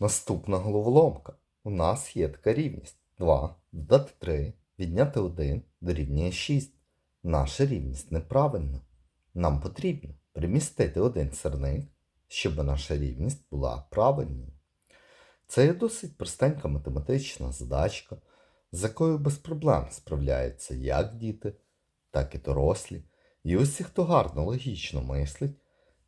Наступна головоломка. У нас є така рівність. 2 додати 3, відняти 1 дорівнює 6. Наша рівність неправильна. Нам потрібно примістити один сирник, щоб наша рівність була правильною. Це є досить простенька математична задачка, з якою без проблем справляються як діти, так і дорослі. І усі, хто гарно логічно мислить,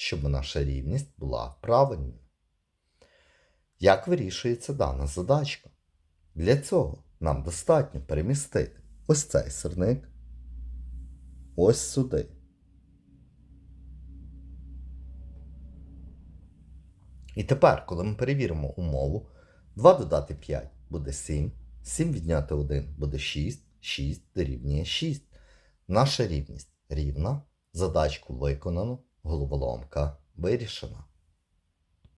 щоб наша рівність була правильною. Як вирішується дана задачка? Для цього нам достатньо перемістити ось цей сирник ось сюди. І тепер, коли ми перевіримо умову, 2 додати 5 буде 7, 7 відняти 1 буде 6, 6 дорівнює 6. Наша рівність рівна, задачку виконано, головоломка вирішена.